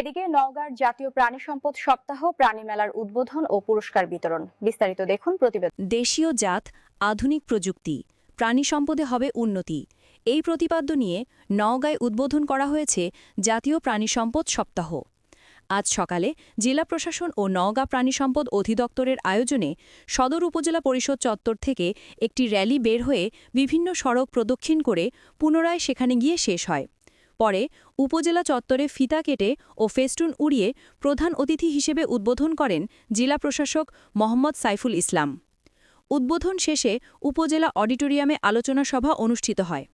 এদিকে নওগাঁর জাতীয় প্রাণী সম্পদ সপ্তাহ, প্রাণী মেলার উদ্বোধন ও পুরস্কার বিতরণ। বিস্তারিত দেখুন প্রতিবেদন। দেশীয় জাত, আধুনিক প্রযুক্তি, প্রাণী সম্পদে হবে উন্নতি। এই প্রতিপাদ্য নিয়ে নওগাঁয় উদ্বোধন করা হয়েছে জাতীয় প্রাণী সম্পদ সপ্তাহ। আজ সকালে জেলা প্রশাসন ও নওগাঁ প্রাণী সম্পদ অধিদপ্তরের আয়োজনে সদর উপজেলা পরিষদ চত্বর থেকে একটি র্যালি বের হয়ে বিভিন্ন সড়ক প্রদক্ষিণ করে পুনরায় সেখানে গিয়ে শেষ হয়। পরে উপজেলা চত্বরে ফিতা কেটে ও ফেস্টুন উড়িয়ে প্রধান অতিথি হিসেবে উদ্বোধন করেন জেলা প্রশাসক মোহাম্মদ সাইফুল ইসলাম। উদ্বোধন শেষে উপজেলা অডিটোরিয়ামে আলোচনা সভা অনুষ্ঠিত হয়।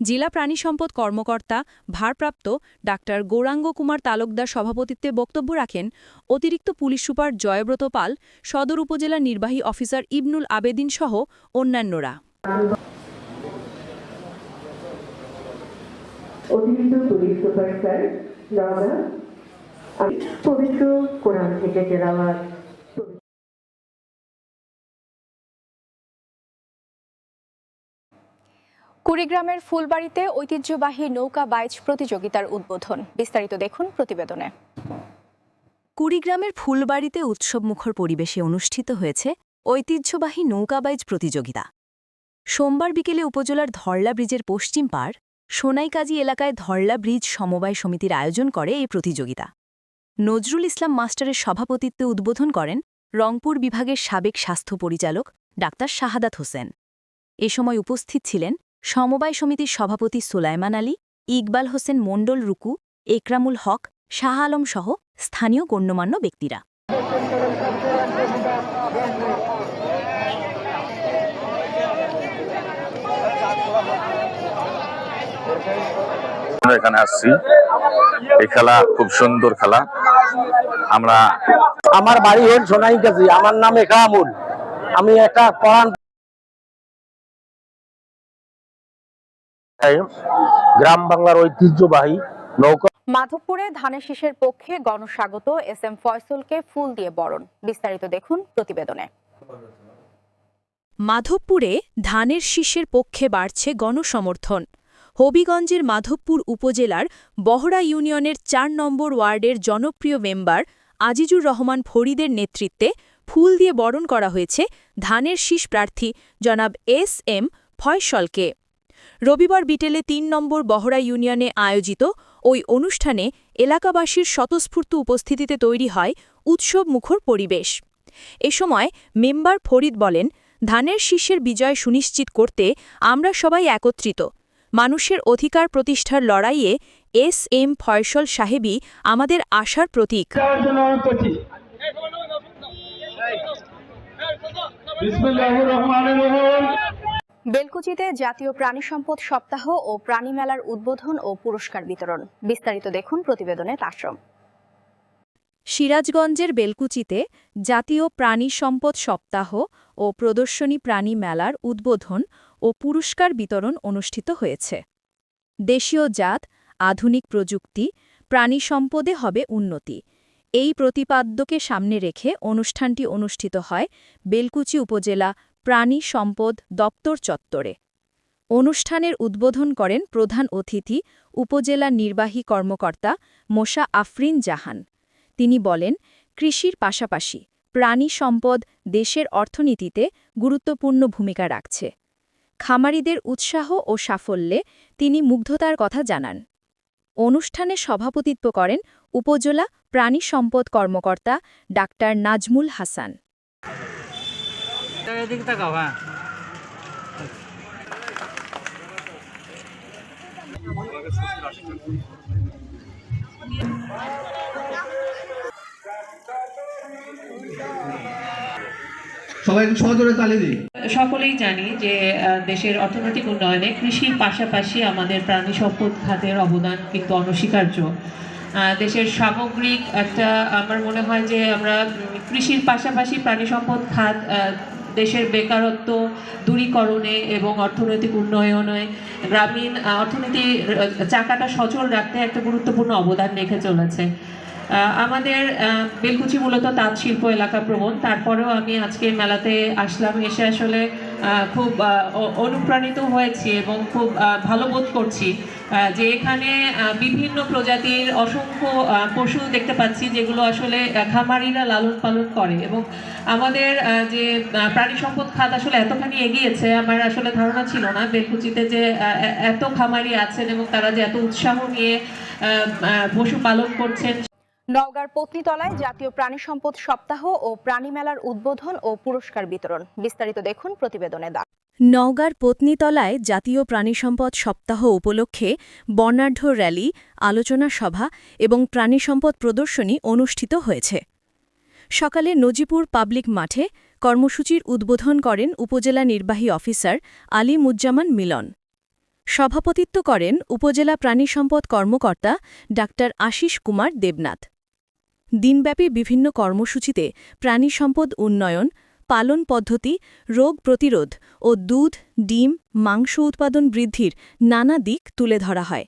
জেলা প্রাণী সম্পদ কর্মকর্তা ভারপ্রাপ্ত ডাক্তার গৌরাঙ্গ কুমার তালুকদার সভাপতিত্বে বক্তব্য রাখেন অতিরিক্ত পুলিশ সুপার জয়ব্রত পাল, সদর উপজেলা নির্বাহী অফিসার ইবনুল আবেদিন সহ অন্যান্যরা। অতিরিক্ত পুলিশ সুপার স্যার পবিত্র কোরআন থেকে তেলাওয়াত কুড়িগ্রামের ফুলবাড়িতে ঐতিহ্যবাহী নৌকা বাইচ প্রতিযোগিতার উদ্বোধন। বিস্তারিত দেখুন প্রতিবেদনে। কুড়িগ্রামের ফুলবাড়িতে উৎসবমুখর পরিবেশে অনুষ্ঠিত হয়েছে ঐতিহ্যবাহী নৌকা নৌকাবাইজ প্রতিযোগিতা। সোমবার বিকেলে উপজেলার ধরলা ব্রিজের পশ্চিম পাড় সোনাইকাজী এলাকায় ধরলা ব্রিজ সমবায় সমিতির আয়োজন করে এই প্রতিযোগিতা। নজরুল ইসলাম মাস্টারের সভাপতিত্বে উদ্বোধন করেন রংপুর বিভাগের সাবেক স্বাস্থ্য পরিচালক ডাক্তার শাহাদাত হোসেন। এ সময় উপস্থিত ছিলেন সমবায় সমিতির সভাপতি সুলাইমান আলী, ইকবাল হোসেন মণ্ডল রুকু, একরামুল হক, শাহ আলম সহ স্থানীয় গণ্যমান্য ব্যক্তিরা। আমরা এখানে আসছি। এই খেলা খুব সুন্দর খেলা। আমরা আমার বাড়ি হল সোনাইগাছি আমার নাম একামুল। আমি একটা কোরআন গ্রাম বাংলার ঐতিহ্যবাহী নৌকা মাধবপুরে ধানের শীষের পক্ষে গণস্বাগত এস এম ফয়সলকে ফুল দিয়ে বরণ। বিস্তারিত দেখুন প্রতিবেদনে। মাধবপুরে ধানের শীষের পক্ষে বাড়ছে গণসমর্থন। হবিগঞ্জের মাধবপুর উপজেলার বহরা ইউনিয়নের চার নম্বর ওয়ার্ডের জনপ্রিয় মেম্বার আজিজুর রহমান ফরিদের নেতৃত্বে ফুল দিয়ে বরণ করা হয়েছে ধানের শীষ প্রার্থী জনাব এস এম ফয়সলকে। রবিবার বিটেলে তিন নম্বর বহরা ইউনিয়নে আয়োজিত ওই অনুষ্ঠানে এলাকাবাসীর স্বতঃস্ফূর্ত উপস্থিতিতে তৈরি হয় উৎসব মুখর পরিবেশ। এ সময় মেম্বার ফরিদ বলেন, ধানের শীষের বিজয় সুনিশ্চিত করতে আমরা সবাই একত্রিত। মানুষের অধিকার প্রতিষ্ঠার লড়াইয়ে এস এম ফয়সল সাহেবই আমাদের আশার প্রতীক। বেলকুচিতে জাতীয় প্রাণী সম্পদ সপ্তাহ ও প্রাণী মেলার উদ্বোধন ও পুরস্কার বিতরণ। বিস্তারিত দেখুন প্রতিবেদনে তাশ্রম সিরাজগঞ্জের বেলকুচিতে জাতীয় প্রাণী সম্পদ সপ্তাহ ও প্রদর্শনী প্রাণী মেলার উদ্বোধন ও পুরস্কার বিতরণ অনুষ্ঠিত হয়েছে। দেশীয় জাত, আধুনিক প্রযুক্তি, প্রাণী সম্পদে হবে উন্নতি। এই প্রতিপাদ্যকে সামনে রেখে অনুষ্ঠানটি অনুষ্ঠিত হয় বেলকুচি উপজেলা প্রাণী সম্পদ দপ্তর চত্বরে। অনুষ্ঠানের উদ্বোধন করেন প্রধান অতিথি উপজেলা নির্বাহী কর্মকর্তা মোশা আফরিন জাহান। তিনি বলেন, কৃষির পাশাপাশি প্রাণী সম্পদ দেশের অর্থনীতিতে গুরুত্বপূর্ণ ভূমিকা রাখছে। খামারিদের উৎসাহ ও সাফল্যে তিনি মুগ্ধতার কথা জানান। অনুষ্ঠানে সভাপতিত্ব করেন উপজেলা প্রাণী সম্পদ কর্মকর্তা ডাক্তার নাজমুল হাসান। এদিকে তাকাও সকলেই জানি যে দেশের অর্থনৈতিক উন্নয়নে কৃষির পাশাপাশি আমাদের প্রাণী সম্পদ খাতের অবদান কিন্তু অনস্বীকার্য। দেশের সামগ্রিক একটা, আমার মনে হয় যে, আমরা কৃষির পাশাপাশি প্রাণী সম্পদ খাত দেশের বেকারত্ব দূরীকরণে এবং অর্থনৈতিক উন্নয়নে গ্রামীণ অর্থনীতির চাকাটা সচল রাখতে একটা গুরুত্বপূর্ণ অবদান রেখে চলেছে। আমাদের বেলকুচি মূলত তাঁত শিল্প এলাকা প্রবণ। তারপরেও আমি আজকে মেলাতে আসলাম। এসে আসলে খুব অনুপ্রাণিত হয়েছি এবং খুব ভালো বোধ করছি যে এখানে বিভিন্ন প্রজাতির অসংখ্য পশু দেখতে পাচ্ছি যেগুলো আসলে খামারিরা লালন পালন করে এবং আমাদের যে প্রাণী সম্পদ খাত আসলে এতখানি এগিয়েছে, আমার আসলে ধারণা ছিল না বেলকুচিতে যে এত খামারি আছেন এবং তারা যে এত উৎসাহ নিয়ে পশু পালন করছেন। নওগাঁর পত্নীতলায় জাতীয় প্রাণী সম্পদ সপ্তাহ ও প্রাণী মেলার উদ্বোধন ও পুরস্কার বিতরণ। বিস্তারিত দেখুন প্রতিবেদনে দা। নওগাঁর পত্নীতলায় জাতীয় প্রাণীসম্পদ সপ্তাহ উপলক্ষে বর্ণাঢ্য র্যালি, আলোচনা সভা এবং প্রাণীসম্পদ প্রদর্শনী অনুষ্ঠিত হয়েছে। সকালে নজিপুর পাবলিক মাঠে কর্মসূচির উদ্বোধন করেন উপজেলা নির্বাহী অফিসার আলিমুজ্জামান মিলন। সভাপতিত্ব করেন উপজেলা প্রাণীসম্পদ কর্মকর্তা ডা আশিস কুমার দেবনাথ। দিনব্যাপী বিভিন্ন কর্মসূচিতে প্রাণীসম্পদ উন্নয়ন, পালন পদ্ধতি, রোগ প্রতিরোধ ও দুধ, ডিম, মাংস উৎপাদন বৃদ্ধির নানা দিক তুলে ধরা হয়।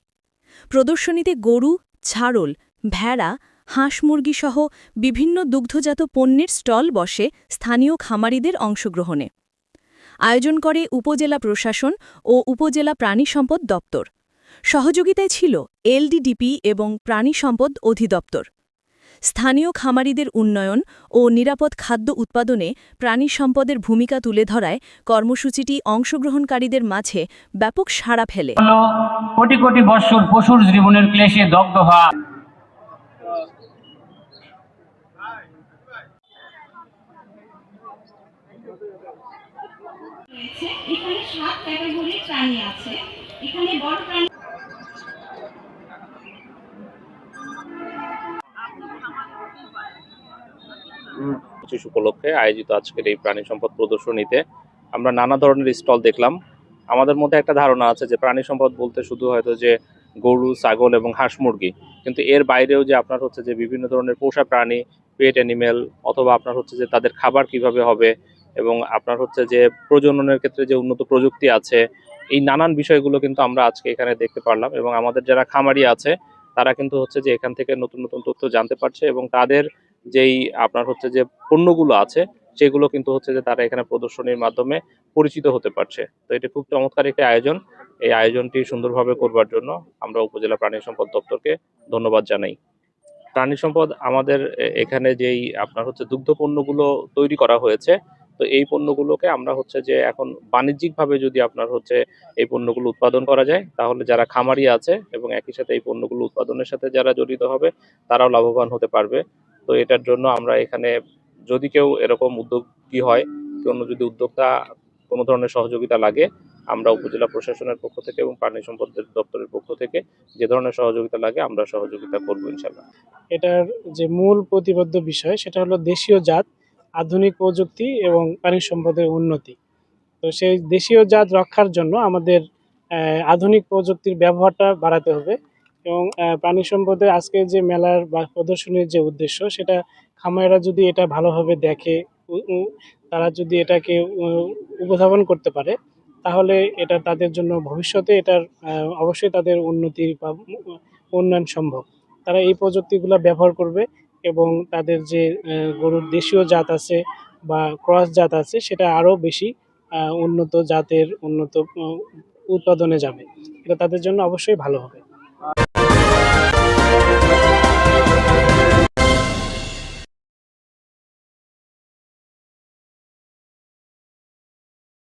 প্রদর্শনীতে গরু, ছাড়ল, ভেড়া, হাঁস মুরগিসহ বিভিন্ন দুগ্ধজাত পণ্যের স্টল বসে স্থানীয় খামারিদের অংশগ্রহণে। আয়োজন করে উপজেলা প্রশাসন ও উপজেলা প্রাণী সম্পদ দপ্তর। সহযোগিতায় ছিল এলডিডিপি এবং প্রাণী সম্পদ অধিদপ্তর। স্থানীয় খামারিদের উন্নয়ন ও নিরাপদ খাদ্য উৎপাদনে প্রাণী সম্পদের ভূমিকা তুলে ধরায় কর্মসূচিটি অংশগ্রহণকারীদের মাঝে ব্যাপক সাড়া ফেলে। কোটি কোটি বৎসর পশুর জীবনের ক্লেশে দগ্ধ হওয়া। এখানে সাত ক্যাটাগরির প্রাণী আছে। এখানে বড় প্রাণী পঁচিশ উপলক্ষে আয়োজিত আজকের এই প্রাণী সম্পদ প্রদর্শনীতে আমরা নানা ধরনের স্টল দেখলাম। আমাদের মধ্যে একটা ধারণা আছে যে প্রাণী সম্পদ বলতে শুধু হয়তো যে গরু, ছাগল এবং হাঁস মুরগি, কিন্তু এর বাইরেও যে আপনার হচ্ছে যে বিভিন্ন ধরনের পোষা প্রাণী পেট অ্যানিমেল অথবা আপনার হচ্ছে যে তাদের খাবার কীভাবে হবে এবং আপনার হচ্ছে যে প্রজননের ক্ষেত্রে যে উন্নত প্রযুক্তি আছে, এই নানান বিষয়গুলো কিন্তু আমরা আজকে এখানে দেখতে পারলাম এবং আমাদের যারা খামারি আছে, তারা কিন্তু হচ্ছে যে এখান থেকে নতুন নতুন তথ্য জানতে পারছে এবং তাদের যেই আপনার হচ্ছে যে পণ্যগুলো আছে, সেগুলো কিন্তু হচ্ছে যে তারা এখানে প্রদর্শনীর মাধ্যমে পরিচিত হতে পারছে। তো এটা খুব চমৎকার একটি আয়োজন। এই আয়োজনটি সুন্দরভাবে করবার জন্য আমরা উপজেলা প্রাণী সম্পদ দপ্তরকে ধন্যবাদ জানাই। প্রাণী সম্পদ আমাদের এখানে যেই আপনার হচ্ছে দুগ্ধ পণ্যগুলো তৈরি করা হয়েছে, তো এই পণ্যগুলোকে আমরা হচ্ছে যে এখন বাণিজ্যিকভাবে যদি আপনার হচ্ছে এই পণ্যগুলো উৎপাদন করা যায়, তাহলে যারা খামারি আছে এবং একই সাথে এই পণ্যগুলো উৎপাদনের সাথে যারা জড়িত হবে, তারাও লাভবান হতে পারবে। তো এটার জন্য আমরা এখানে যদি কেউ এরকম উদ্যোগী হয়, কোনো যদি উদ্যোক্তা কোনো ধরনের সহযোগিতা লাগে, আমরা উপজেলা প্রশাসনের পক্ষ থেকে এবং প্রাণী সম্পদ দপ্তরের পক্ষ থেকে যে ধরনের সহযোগিতা লাগে আমরা সহযোগিতা করব ইনশাল্লাহ এটার যে মূল প্রতিবদ্ধ বিষয় সেটা হলো দেশীয় জাত, আধুনিক প্রযুক্তি এবং প্রাণী সম্পদের উন্নতি। তো সেই দেশীয় জাত রক্ষার জন্য আমাদের আধুনিক প্রযুক্তির ব্যবহারটা বাড়াতে হবে। এবং প্রাণী সম্পদে আজকে যে মেলার বা প্রদর্শনীর যে উদ্দেশ্য, সেটা খামারেরা যদি এটা ভালোভাবে দেখে তারা যদি এটাকে উপস্থাপন করতে পারে, তাহলে এটা তাদের জন্য ভবিষ্যতে এটার অবশ্যই তাদের উন্নতি বা উন্নয়ন সম্ভব। তারা এই প্রযুক্তিগুলো ব্যবহার করবে এবং তাদের যে গরুর দেশীয় জাত আছে বা ক্রস জাত আছে, সেটা আরও বেশি উন্নত জাতের উন্নত উৎপাদনে যাবে। এটা তাদের জন্য অবশ্যই ভালো হবে।